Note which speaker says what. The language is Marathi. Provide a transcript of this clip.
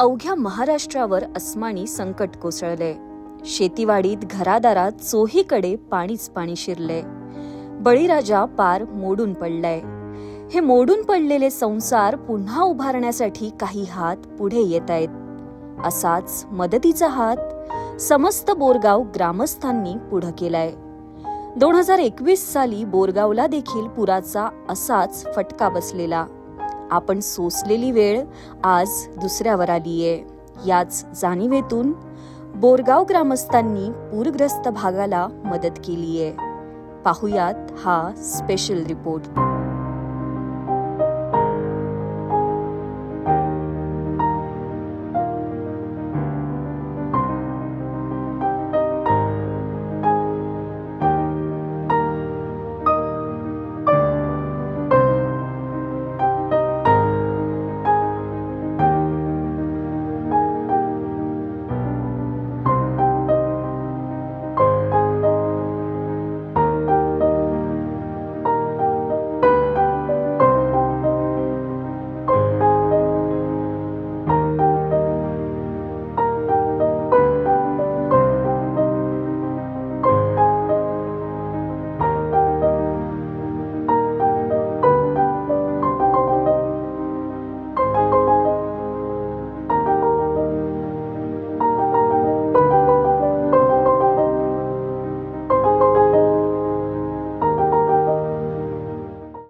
Speaker 1: अवघ्या महाराष्ट्रावर अस्मानी संकट कोसळले शेतीवाडीत घरादारात चोहीकडे पाणीच पाणी शिरले बळीराजा पार मोडून पडलाय. हे मोडून पडलेले संसार पुन्हा उभारण्यासाठी काही हात पुढे येत आहेत. असाच मदतीचा हात समस्त बोरगाव ग्रामस्थांनी पुढं केलाय. दोन हजार एकवीस साली बोरगावला देखील पुराचा असाच फटका बसलेला. आपण सोसलेली वेळ आज दुसऱ्यावर आलीये. याच जाणीवेतून बोरगाव ग्रामस्थांनी पूरग्रस्त भागाला मदत केलीये. पाहुयात हा स्पेशल रिपोर्ट